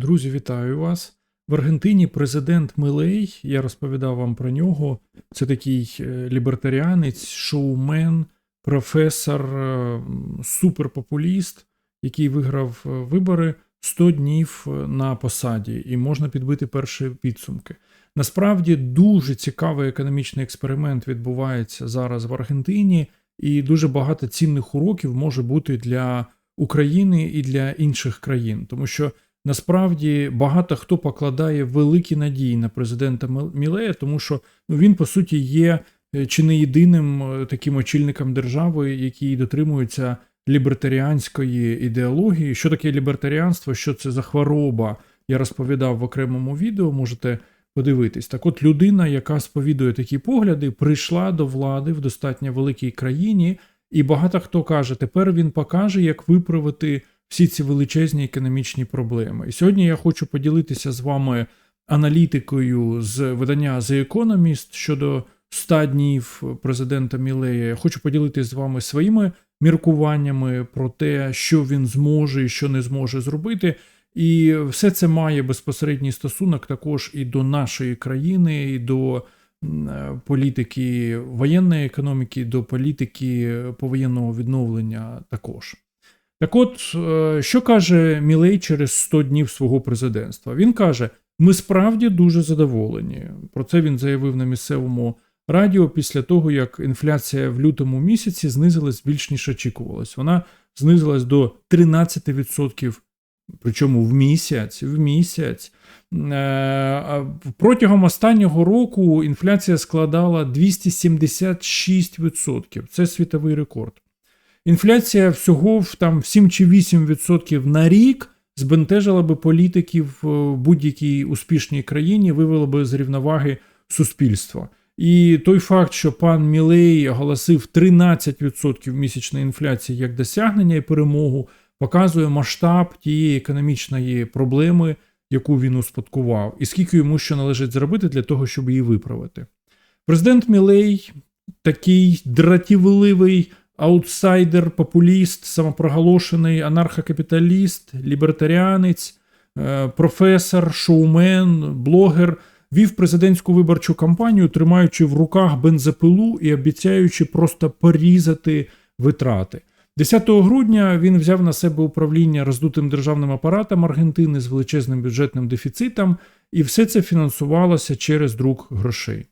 Друзі, вітаю вас. В Аргентині президент Милей, я розповідав вам про нього. Це такий е, лібертаріанець, шоумен, професор, е, суперпопуліст, який виграв е, вибори 100 днів на посаді, і можна підбити перші підсумки. Насправді дуже цікавий економічний експеримент відбувається зараз в Аргентині, і дуже багато цінних уроків може бути для України і для інших країн, тому що насправді багато хто покладає великі надії на президента Мілея, тому що ну, він по суті є е, чи не єдиним е, таким очільником держави, який дотримується лібертаріанської ідеології. Що таке лібертаріанство? Що це за хвороба? Я розповідав в окремому відео, можете подивитись. Так от людина, яка сповідує такі погляди, прийшла до влади в достатньо великій країні, і багато хто каже, тепер він покаже, як виправити всі ці величезні економічні проблеми. І сьогодні я хочу поділитися з вами аналітикою з видання The Economist щодо 100 днів президента Мілея. Я хочу поділитися з вами своїми міркуваннями про те, що він зможе і що не зможе зробити. І все це має безпосередній стосунок також і до нашої країни, і до е, політики воєнної економіки, до політики повоєнного відновлення також. Так от, е, що каже Мілей через 100 днів свого президентства? Він каже: ми справді дуже задоволені. Про це він заявив на місцевому радіо після того, як інфляція в лютому місяці знизилась більш ніж очікувалось. Вона знизилась до 13%, причому в місяць. В місяць. Е, Протягом останнього року інфляція складала 276%. Це світовий рекорд. Інфляція всього в там в 7 чи 8% на рік збентежила би політиків в будь-якій успішній країні, вивела би з рівноваги суспільства. І той факт, що пан Мілей оголосив 13% місячної інфляції як досягнення і перемогу, показує масштаб тієї економічної проблеми, яку він успадкував, і скільки йому ще належить зробити для того, щоб її виправити. Президент Мілей такий дратівливий аутсайдер, популіст, самопроголошений анархокапіталіст, лібертаріанець, е, професор, шоумен, блогер. Вів президентську виборчу кампанію, тримаючи в руках бензопилу і обіцяючи просто порізати витрати. 10 грудня він взяв на себе управління роздутим державним апаратом Аргентини з величезним бюджетним дефіцитом, і все це фінансувалося через друк грошей.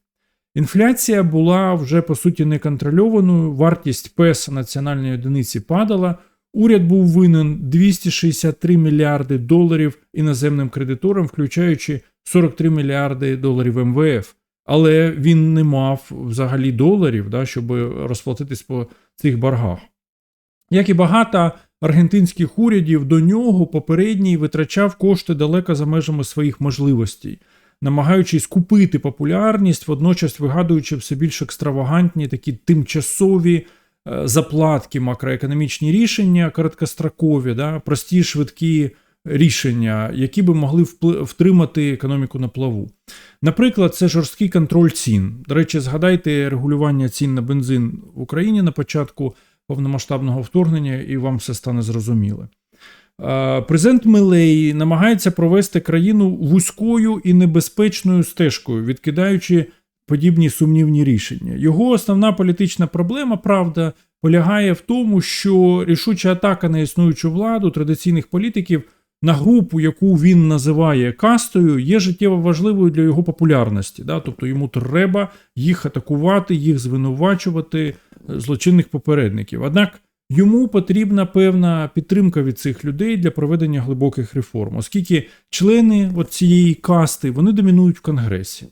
Інфляція була вже по суті неконтрольованою, вартість ПЕС національної одиниці падала. Уряд був винен 263 мільярди доларів іноземним кредиторам, включаючи 43 мільярди доларів МВФ. Але він не мав взагалі доларів, да, щоб розплатитись по цих боргах. Як і багато аргентинських урядів, до нього попередній витрачав кошти далеко за межами своїх можливостей намагаючись купити популярність, водночас вигадуючи все більш екстравагантні такі тимчасові е, заплатки, макроекономічні рішення, короткострокові, да, прості швидкі рішення, які би могли втримати економіку на плаву. Наприклад, це жорсткий контроль цін. До речі, згадайте регулювання цін на бензин в Україні на початку повномасштабного вторгнення, і вам все стане зрозуміло. Е, Президент Милей намагається провести країну вузькою і небезпечною стежкою, відкидаючи подібні сумнівні рішення. Його основна політична проблема, правда, полягає в тому, що рішуча атака на існуючу владу традиційних політиків на групу, яку він називає кастою, є життєво важливою для його популярності. Да? Тобто йому треба їх атакувати, їх звинувачувати е, злочинних попередників. Однак Йому потрібна певна підтримка від цих людей для проведення глибоких реформ, оскільки члени цієї касти вони домінують в Конгресі.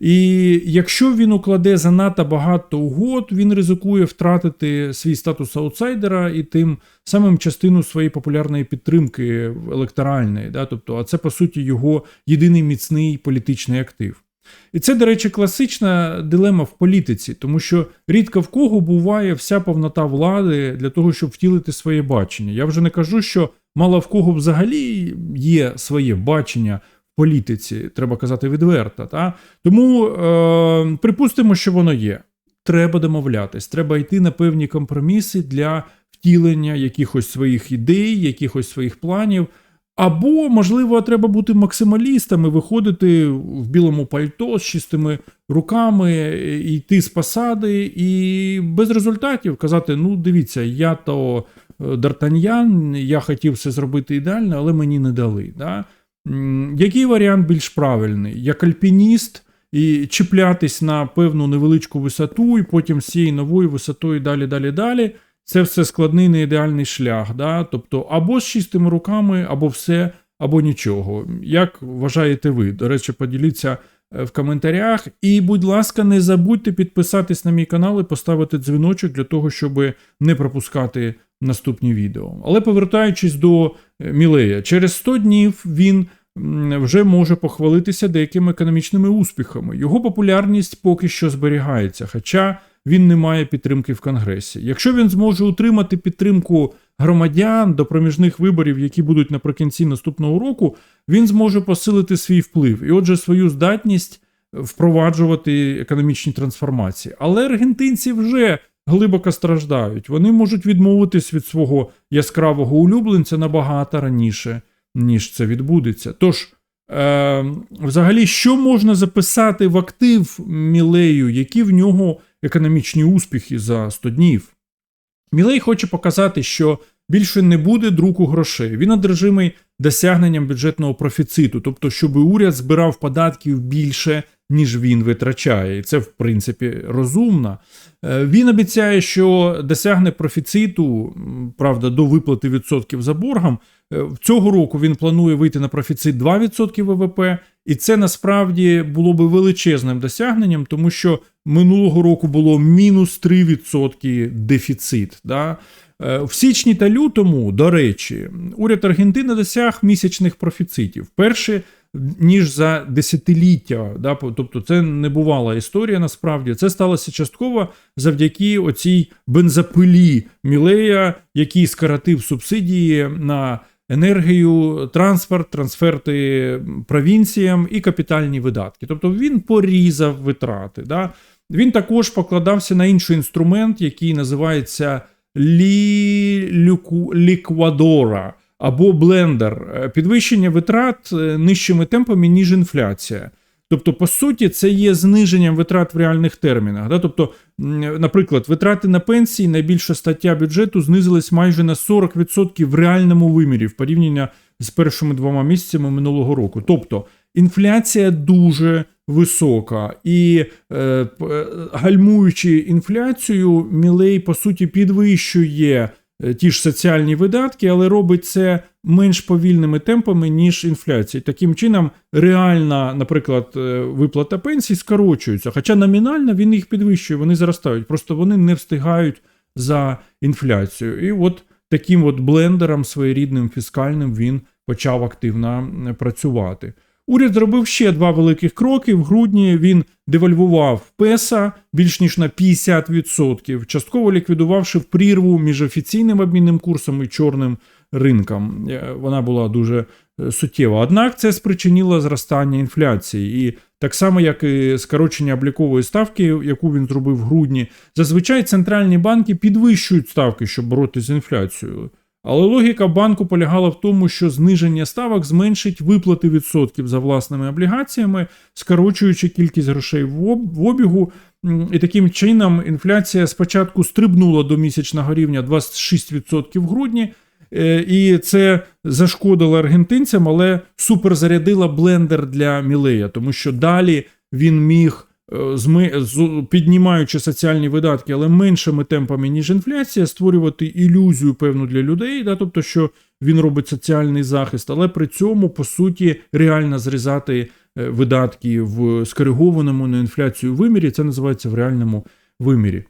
І якщо він укладе занадто багато угод, він ризикує втратити свій статус аутсайдера і тим самим частину своєї популярної підтримки електоральної. Да? Тобто, а це по суті його єдиний міцний політичний актив. І це, до речі, класична дилема в політиці, тому що рідко в кого буває вся повнота влади для того, щоб втілити своє бачення. Я вже не кажу, що мало в кого взагалі є своє бачення в політиці, треба казати відверто. Та? Тому е, припустимо, що воно є. Треба домовлятись, треба йти на певні компроміси для втілення якихось своїх ідей, якихось своїх планів. Або, можливо, треба бути максималістами, виходити в білому пальто з чистими руками, е, йти з посади і без результатів казати: ну, дивіться, я то е, Д'Артаньян, я хотів все зробити ідеально, але мені не дали. Да? Який варіант більш правильний? Як альпініст і чіплятись на певну невеличку висоту, і потім з цією новою висотою далі, далі, далі. Це все складний неідеальний шлях. Да? Тобто або з чистими руками, або все, або нічого. Як вважаєте ви? До речі, поділіться е, в коментарях. І, будь ласка, не забудьте підписатись на мій канал і поставити дзвіночок для того, щоб не пропускати наступні відео. Але повертаючись до е, Мілея, через 100 днів він вже може похвалитися деякими економічними успіхами. Його популярність поки що зберігається, хоча він не має підтримки в Конгресі. Якщо він зможе утримати підтримку громадян до проміжних виборів, які будуть наприкінці наступного року, він зможе посилити свій вплив і, отже, свою здатність впроваджувати економічні трансформації. Але аргентинці вже глибоко страждають. Вони можуть відмовитись від свого яскравого улюбленця набагато раніше, ніж це відбудеться. Тож. Е, взагалі, що можна записати в актив Мілею, які в нього економічні успіхи за 100 днів? Мілей хоче показати, що більше не буде друку грошей. Він одержимий досягненням бюджетного профіциту, тобто, щоб уряд збирав податків більше, ніж він витрачає. І це, в принципі, розумно. Е, Він обіцяє, що досягне профіциту, правда, до виплати відсотків за боргом. Е, В Цього року він планує вийти на профіцит 2% ВВП, і це насправді було би величезним досягненням, тому що минулого року було мінус 3% дефіцит. Да? Е, В січні та лютому, до речі, уряд Аргентини досяг місячних профіцитів. Перші ніж за десятиліття. Да? Тобто це не бувала історія насправді. Це сталося частково завдяки оцій бензопилі Мілея, який скоротив субсидії на енергію, транспорт, трансферти провінціям і капітальні видатки. Тобто він порізав витрати. Да? Він також покладався на інший інструмент, який називається ліквадора або блендер. Підвищення витрат е, нижчими темпами, ніж інфляція. Тобто, по суті, це є зниженням витрат в реальних термінах. Да? Тобто, наприклад, витрати на пенсії, найбільша стаття бюджету знизилась майже на 40% в реальному вимірі в порівнянні з першими двома місяцями минулого року. Тобто, інфляція дуже висока, і е, е, гальмуючи інфляцію, Мілей по суті підвищує ті ж соціальні видатки, але робить це менш повільними темпами, ніж інфляція. Таким чином, реальна, наприклад, е, виплата пенсій скорочується, хоча номінально він їх підвищує, вони зростають, просто вони не встигають за інфляцією. І от таким от блендером своєрідним фіскальним він почав активно е, працювати. Уряд зробив ще два великих кроки. В грудні він девальвував песа більш ніж на 50%, частково ліквідувавши прірву між офіційним обмінним курсом і чорним ринком. Е, Вона була дуже е, суттєва. Однак це спричинило зростання інфляції. І так само, як і скорочення облікової ставки, яку він зробив в грудні, зазвичай центральні банки підвищують ставки, щоб боротися з інфляцією. Але логіка банку полягала в тому, що зниження ставок зменшить виплати відсотків за власними облігаціями, скорочуючи кількість грошей в обігу. І таким чином інфляція спочатку стрибнула до місячного рівня 26% в грудні, е, і це зашкодило аргентинцям, але суперзарядила блендер для Мілея, тому що далі він міг піднімаючи соціальні видатки, але меншими темпами, ніж інфляція, створювати ілюзію певну для людей, да, тобто, що він робить соціальний захист, але при цьому, по суті, реально зрізати е, видатки в скоригованому на інфляцію вимірі. Це називається в реальному вимірі.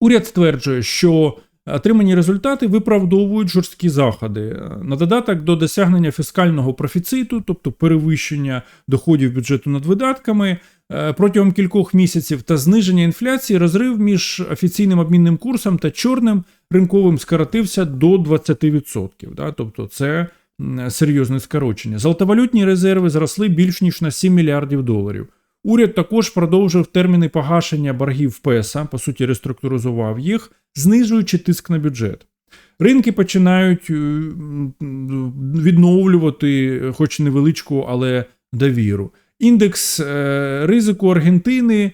Уряд стверджує, що отримані результати виправдовують жорсткі заходи. На додаток до досягнення фіскального профіциту, тобто перевищення доходів бюджету над видатками, е, протягом кількох місяців та зниження інфляції, розрив між офіційним обмінним курсом та чорним ринковим скоротився до 20%. Да? Тобто це серйозне скорочення. Золотовалютні резерви зросли більш ніж на 7 мільярдів доларів. Уряд також продовжив терміни погашення боргів ПЕСА, по суті, реструктуризував їх, знижуючи тиск на бюджет. Ринки починають е, відновлювати, хоч невеличку, але довіру. Індекс е, ризику Аргентини,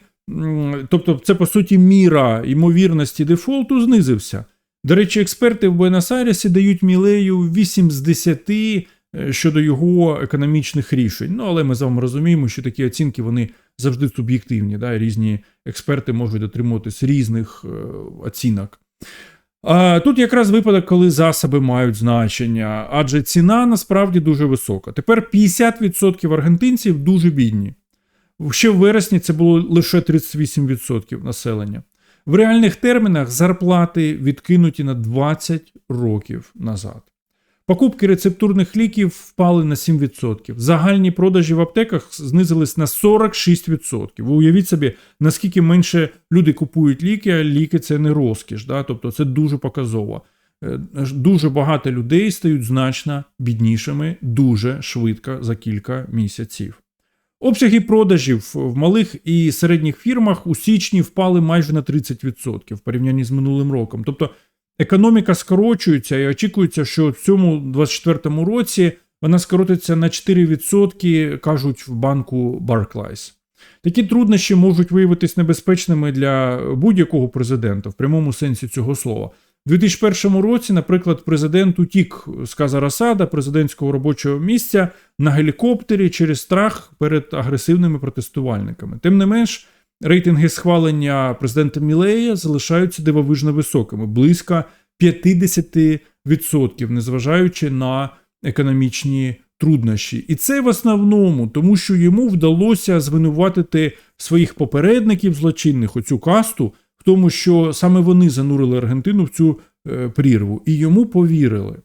тобто це по суті міра ймовірності дефолту, знизився. До речі, експерти в Буенос-Айресі дають Мілею 8 з 10 е, щодо його економічних рішень. Ну, але ми з вами розуміємо, що такі оцінки вони завжди суб'єктивні. Да? Різні експерти можуть дотримуватись різних е, оцінок. Тут якраз випадок, коли засоби мають значення, адже ціна насправді дуже висока. Тепер 50% аргентинців дуже бідні. Ще в вересні це було лише 38% населення. В реальних термінах зарплати відкинуті на 20 років назад. Покупки рецептурних ліків впали на 7%. Загальні продажі в аптеках знизились на 46%. Ви уявіть собі, наскільки менше люди купують ліки, а ліки це не розкіш. Да? Тобто це дуже показово. Е, Дуже багато людей стають значно біднішими дуже швидко за кілька місяців. Обсяги продажів в малих і середніх фірмах у січні впали майже на 30% в порівнянні з минулим роком. Тобто економіка скорочується і очікується, що в цьому 2024 році вона скоротиться на 4%, кажуть в банку Barclays. Такі труднощі можуть виявитись небезпечними для будь-якого президента в прямому сенсі цього слова. У 2001 році, наприклад, президент утік з Казарасада, президентського робочого місця, на гелікоптері через страх перед агресивними протестувальниками. Тим не менш, рейтинги схвалення президента Мілея залишаються дивовижно високими, близько 50%, незважаючи на економічні труднощі. І це в основному, тому що йому вдалося звинуватити своїх попередників злочинних, оцю касту, в тому, що саме вони занурили Аргентину в цю е, прірву, і йому повірили.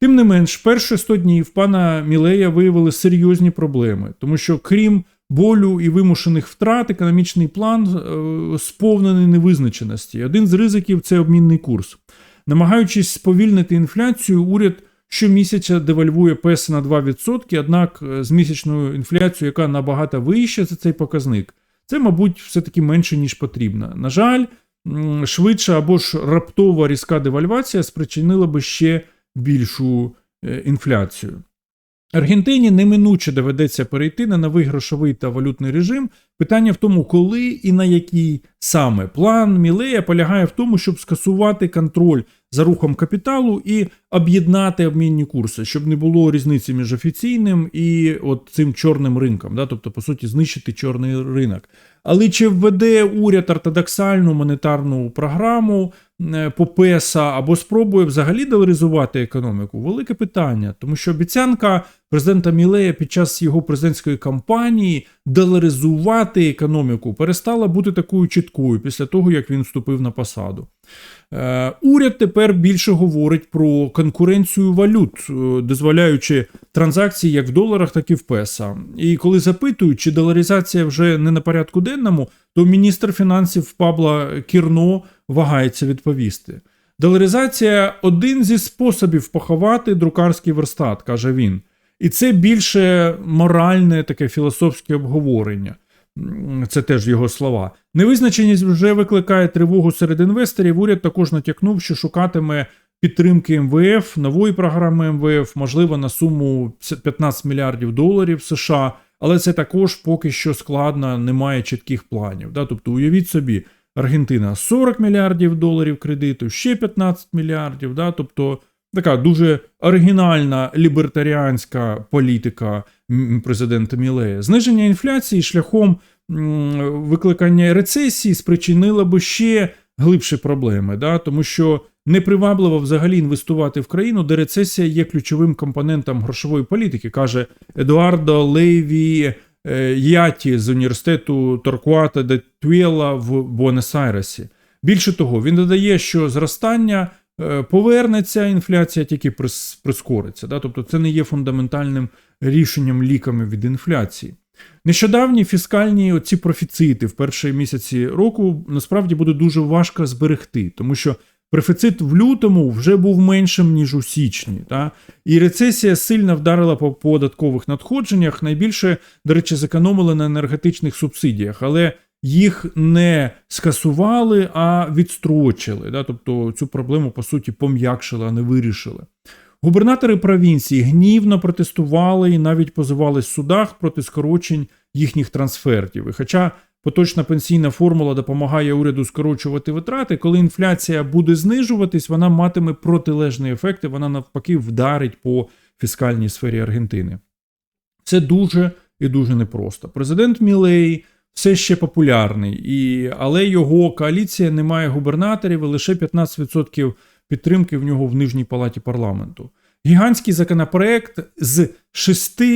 Тим не менш, перші 100 днів пана Мілея виявили серйозні проблеми, тому що крім болю і вимушених втрат, економічний план е, сповнений невизначеності. Один з ризиків це обмінний курс. Намагаючись сповільнити інфляцію, уряд щомісяця девальвує ПЕС на 2%, однак е, з місячною інфляцією, яка набагато вища за цей показник, це, мабуть, все-таки менше, ніж потрібно. На жаль, швидша або ж раптова різка девальвація спричинила би ще більшу е, інфляцію. Аргентині неминуче доведеться перейти на новий грошовий та валютний режим. Питання в тому, коли і на який саме план Мілея полягає в тому, щоб скасувати контроль за рухом капіталу і об'єднати обмінні курси, щоб не було різниці між офіційним і от цим чорним ринком, да? тобто, по суті, знищити чорний ринок. Але чи введе уряд ортодоксальну монетарну програму е, по ПЕСА або спробує взагалі доларизувати економіку? Велике питання, тому що обіцянка президента Мілея під час його президентської кампанії доларизувати економіку перестала бути такою чіткою після того, як він вступив на посаду. Е, Уряд тепер більше говорить про конкуренцію валют, е, дозволяючи транзакції як в доларах, так і в песа. І коли запитують, чи доларизація вже не на порядку денному, то міністр фінансів Пабло Кірно вагається відповісти. Доларизація один зі способів поховати друкарський верстат, каже він. І це більше моральне таке філософське обговорення. Це теж його слова. Невизначеність вже викликає тривогу серед інвесторів. Уряд також натякнув, що шукатиме підтримки МВФ, нової програми МВФ, можливо, на суму 15 мільярдів доларів США. Але це також поки що складно, немає чітких планів. Да? Тобто, уявіть собі, Аргентина 40 мільярдів доларів кредиту, ще 15 мільярдів. Да? Тобто така дуже оригінальна лібертаріанська політика президента Мілея. Зниження інфляції шляхом викликання рецесії спричинило би ще глибші проблеми, да? тому що непривабливо взагалі інвестувати в країну, де рецесія є ключовим компонентом грошової політики, каже Едуардо Лейві е, Яті з університету Торкуата де Туєла в Буенос-Айресі. Більше того, він додає, що зростання е, повернеться, інфляція тільки прис- прискориться. Да? Тобто це не є фундаментальним рішенням ліками від інфляції. Нещодавні фіскальні оці профіцити в перші місяці року насправді буде дуже важко зберегти, тому що профіцит в лютому вже був меншим, ніж у січні. Та? І рецесія сильно вдарила по податкових надходженнях. Найбільше, до речі, зекономили на енергетичних субсидіях. Але їх не скасували, а відстрочили. Да? Тобто цю проблему, по суті, пом'якшили, а не вирішили. Губернатори провінції гнівно протестували і навіть позивались в судах проти скорочень їхніх трансфертів. І хоча поточна пенсійна формула допомагає уряду скорочувати витрати, коли інфляція буде знижуватись, вона матиме протилежний ефект, і вона навпаки вдарить по фіскальній сфері Аргентини. Це дуже і дуже непросто. Президент Мілей все ще популярний, і, але його коаліція не має губернаторів і лише 15% підтримки в нього в нижній палаті парламенту. Гігантський законопроект з 600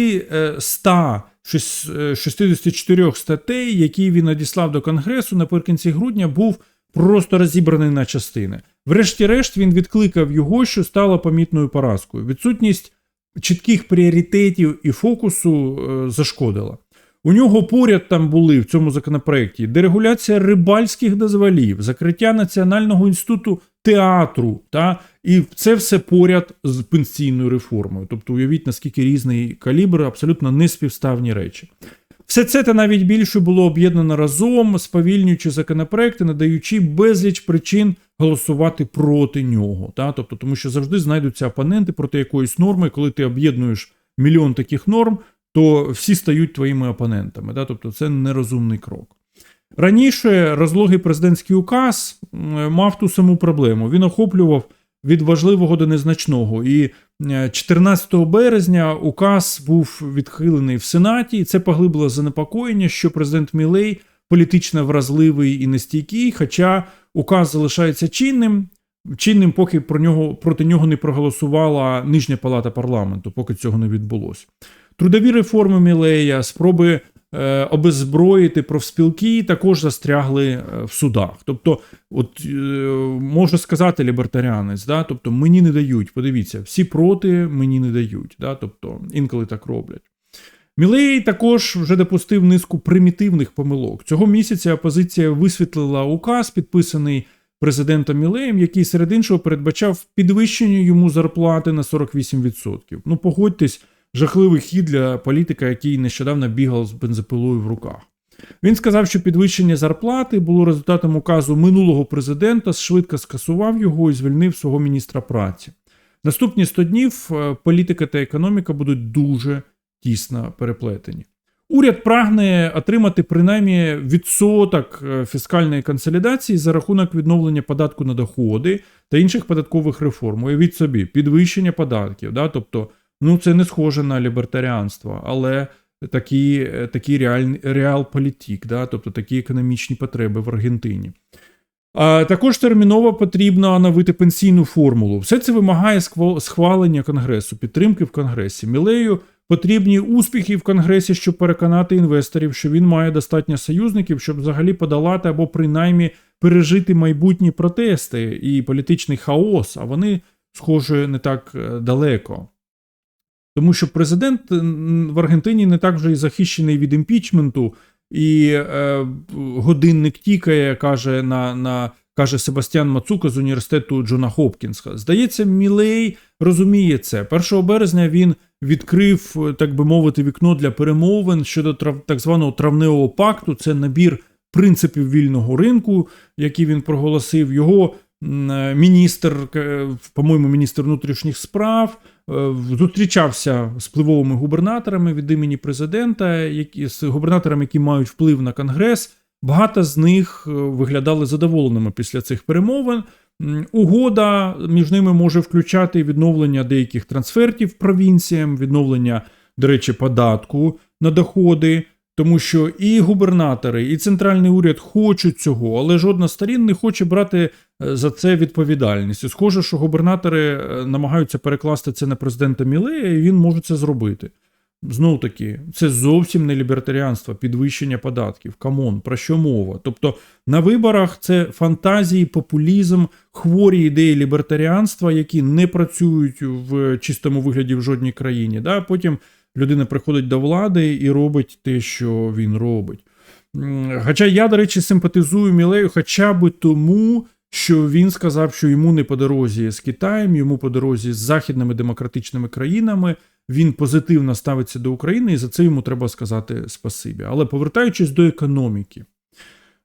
64 статей, які він надіслав до Конгресу наприкінці грудня, був просто розібраний на частини. Врешті-решт, він відкликав його, що стало помітною поразкою. Відсутність чітких пріоритетів і фокусу е, зашкодила. У нього поряд там були в цьому законопроекті дерегуляція рибальських дозволів, закриття Національного інституту театру, та, і це все поряд з пенсійною реформою. Тобто, уявіть, наскільки різний калібр, абсолютно неспівставні речі. Все це та навіть більше було об'єднано разом, сповільнюючи законопроекти, надаючи безліч причин голосувати проти нього. Та? Тобто, Тому що завжди знайдуться опоненти проти якоїсь норми, коли ти об'єднуєш мільйон таких норм, то всі стають твоїми опонентами. Да? Тобто це нерозумний крок. Раніше розлогий президентський указ мав ту саму проблему. Він охоплював від важливого до незначного. І 14 березня указ був відхилений в Сенаті, і це поглибило занепокоєння, що президент Мілей політично вразливий і нестійкий, хоча указ залишається чинним. Чинним, поки про нього проти нього не проголосувала нижня палата парламенту, поки цього не відбулося. Трудові реформи Мілея, спроби е, обезброїти профспілки також застрягли е, в судах. Тобто, от е, може сказати лібертаріанець, да? тобто мені не дають. Подивіться, всі проти мені не дають. Да? Тобто інколи так роблять. Мілей також вже допустив низку примітивних помилок. Цього місяця опозиція висвітлила указ, підписаний президентом Мілеєм, який серед іншого передбачав підвищення йому зарплати на 48%. Ну, погодьтесь, жахливий хід для політика, який нещодавно бігав з бензопилою в руках. Він сказав, що підвищення зарплати було результатом указу минулого президента, швидко скасував його і звільнив свого міністра праці. Наступні 100 днів е, політика та економіка будуть дуже тісно переплетені. Уряд прагне отримати принаймні відсоток е, фіскальної консолідації за рахунок відновлення податку на доходи та інших податкових реформ. Уявіть собі, підвищення податків. Да? Тобто, ну це не схоже на лібертаріанство, але такі, такі реаль, да? тобто такі економічні потреби в Аргентині. А Також терміново потрібно оновити пенсійну формулу. Все це вимагає схвалення Конгресу, підтримки в Конгресі. Мілею потрібні успіхи в Конгресі, щоб переконати інвесторів, що він має достатньо союзників, щоб взагалі подолати або принаймні пережити майбутні протести і політичний хаос, а вони, схоже, не так е, далеко. Тому що президент в Аргентині не так вже і захищений від імпічменту, і е, годинник тікає, каже на, на каже Себастьян Мацука з університету Джона Хопкінса. Здається, Мілей розуміє це. 1 березня він відкрив, так би мовити, вікно для перемовин щодо трав, так званого травневого пакту. Це набір принципів вільного ринку, які він проголосив. Його міністр, по-моєму, міністр внутрішніх справ. Е, зустрічався з впливовими губернаторами від імені президента, які з губернаторами, які мають вплив на конгрес. Багато з них е, виглядали задоволеними після цих перемовин. Угода між ними може включати відновлення деяких трансфертів провінціям, відновлення, до речі, податку на доходи, тому що і губернатори, і центральний уряд хочуть цього, але жодна з сторін не хоче брати е, за це відповідальність. І Схоже, що губернатори е, намагаються перекласти це на президента Мілея, і він може це зробити. Знову таки, це зовсім не лібертаріанство, підвищення податків. Камон, про що мова? Тобто на виборах це фантазії, популізм, хворі ідеї лібертаріанства, які не працюють в чистому вигляді в жодній країні. Да? Потім людина приходить до влади і робить те, що він робить. Хоча я, до речі, симпатизую Мілею, хоча би тому, що він сказав, що йому не по дорозі з Китаєм, йому по дорозі з західними демократичними країнами. Він позитивно ставиться до України, і за це йому треба сказати спасибі. Але повертаючись до економіки,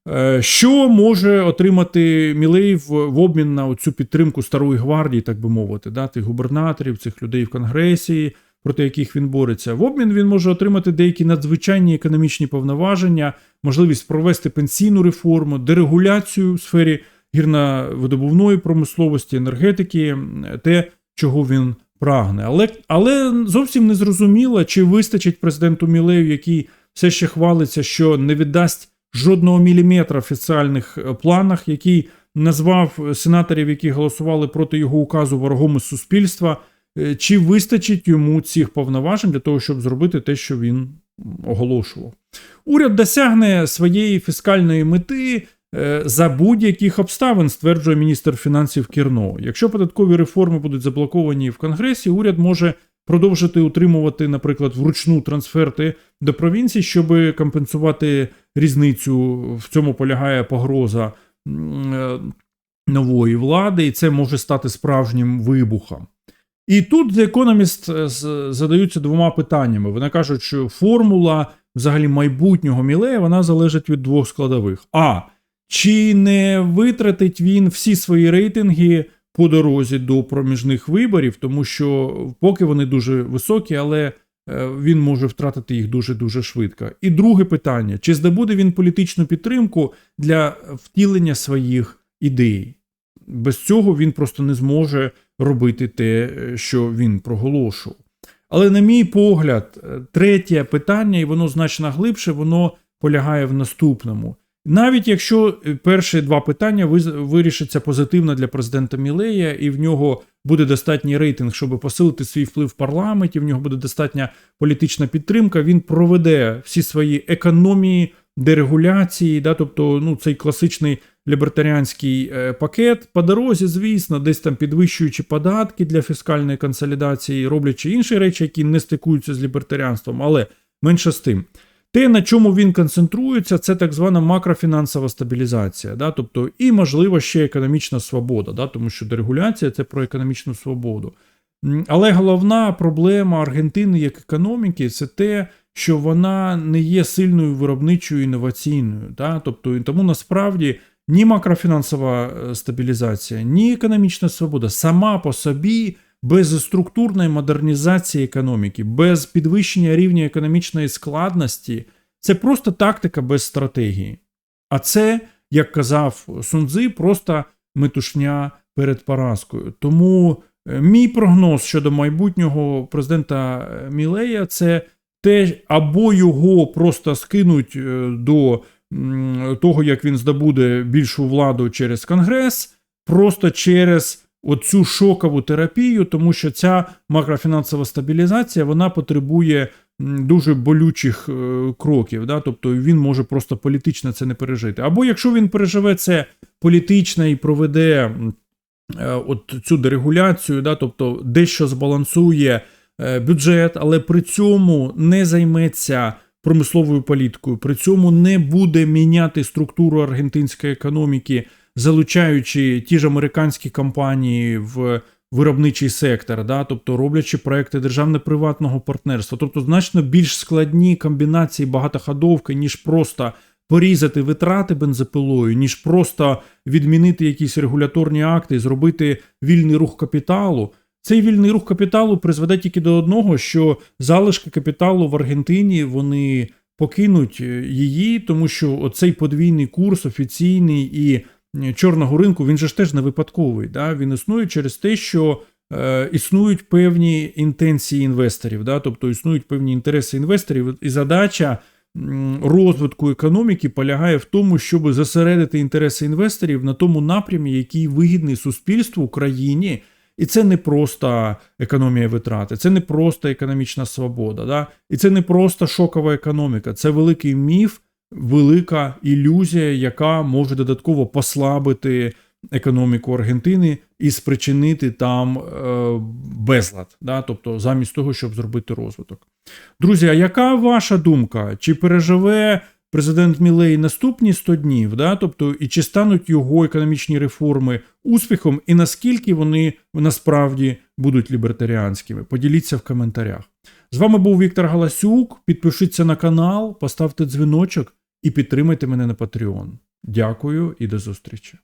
Е, Що може отримати Мілей в, в обмін на цю підтримку старої гвардії, так би мовити, да, тих губернаторів, цих людей в Конгресі, проти яких він бореться? В обмін він може отримати деякі надзвичайні економічні повноваження, можливість провести пенсійну реформу, дерегуляцію в сфері гірно-видобувної промисловості, енергетики, те, чого він прагне. Але, але зовсім не зрозуміло, чи вистачить президенту Мілею, який все ще хвалиться, що не віддасть жодного міліметра в офіціальних е, планах, який назвав сенаторів, які голосували проти його указу ворогом із суспільства. Е, Чи вистачить йому цих повноважень для того, щоб зробити те, що він оголошував? Уряд досягне своєї фіскальної мети е, за будь-яких обставин, стверджує міністр фінансів Кірно. Якщо податкові реформи будуть заблоковані в Конгресі, уряд може продовжити утримувати, наприклад, вручну трансферти до провінцій, щоб компенсувати різницю. В цьому полягає погроза е, нової влади, і це може стати справжнім вибухом. І тут е, з- задаються двома питаннями. Вони кажуть, що формула взагалі майбутнього Мілея вона залежить від двох складових. А. Чи не витратить він всі свої рейтинги по дорозі до проміжних виборів, тому що поки вони дуже високі, але е, він може втратити їх дуже-дуже швидко. І друге питання: чи здобуде він політичну підтримку для втілення своїх ідей? Без цього він просто не зможе робити те, е, що він проголошував. Але, на мій погляд, е, третє питання, і воно значно глибше, воно полягає в наступному. Навіть якщо е, перші два питання вирішаться позитивно для президента Мілея, і в нього буде достатній рейтинг, щоб посилити свій вплив в парламенті, в нього буде достатня політична підтримка, він проведе всі свої економії, дерегуляції, да, тобто ну, цей класичний лібертаріанський е, пакет. По дорозі, звісно, десь там підвищуючи податки для фіскальної консолідації, роблячи інші речі, які не стикуються з лібертаріанством, але менше з тим. Те, на чому він концентрується, це так звана макрофінансова стабілізація, да? тобто і, можливо, ще економічна свобода, да? тому що дерегуляція це про економічну свободу. Але головна проблема Аргентини як економіки це те, що вона не є сильною виробничою інноваційною. Да? Тобто, тому насправді ні макрофінансова е, стабілізація, ні економічна свобода сама по собі без структурної модернізації економіки, без підвищення рівня економічної складності, це просто тактика без стратегії. А це, як казав Сунзи, просто метушня перед поразкою. Тому е, мій прогноз щодо майбутнього президента е, Мілея це те, або його просто скинуть е, до того, як він здобуде більшу владу через Конгрес, просто через оцю шокову терапію, тому що ця макрофінансова стабілізація вона потребує дуже болючих е, кроків. Да? Тобто він може просто політично це не пережити. Або якщо він переживе це політично і проведе е, от цю дерегуляцію, да? тобто дещо збалансує бюджет, але при цьому не займеться промисловою політикою, при цьому не буде міняти структуру аргентинської економіки, залучаючи ті ж американські компанії в виробничий сектор, да? тобто роблячи проекти державно-приватного партнерства, тобто значно більш складні комбінації багатоходовки, ніж просто порізати витрати бензопилою, ніж просто відмінити якісь регуляторні акти зробити вільний рух капіталу. Цей вільний рух капіталу призведе тільки до одного, що залишки капіталу в Аргентині вони покинуть е, її, тому що оцей подвійний курс офіційний і е, чорного ринку він же ж теж не випадковий. Да? Він існує через те, що е, існують певні інтенції інвесторів, да? тобто існують певні інтереси інвесторів, і задача розвитку економіки полягає в тому, щоб зосередити інтереси інвесторів на тому напрямі, який вигідний суспільству Україні. І це не просто економія витрати, це не просто економічна свобода, да? і це не просто шокова економіка, це великий міф, велика ілюзія, яка може додатково послабити економіку Аргентини і спричинити там е, безлад, да? тобто замість того, щоб зробити розвиток. Друзі, а яка ваша думка? Чи переживе президент Мілей наступні 100 днів, да? тобто, і чи стануть його економічні реформи успіхом, і наскільки вони насправді будуть лібертаріанськими? Поділіться в коментарях. З вами був Віктор Галасюк. Підпишіться на канал, поставте дзвіночок і підтримайте мене на Patreon. Дякую і до зустрічі.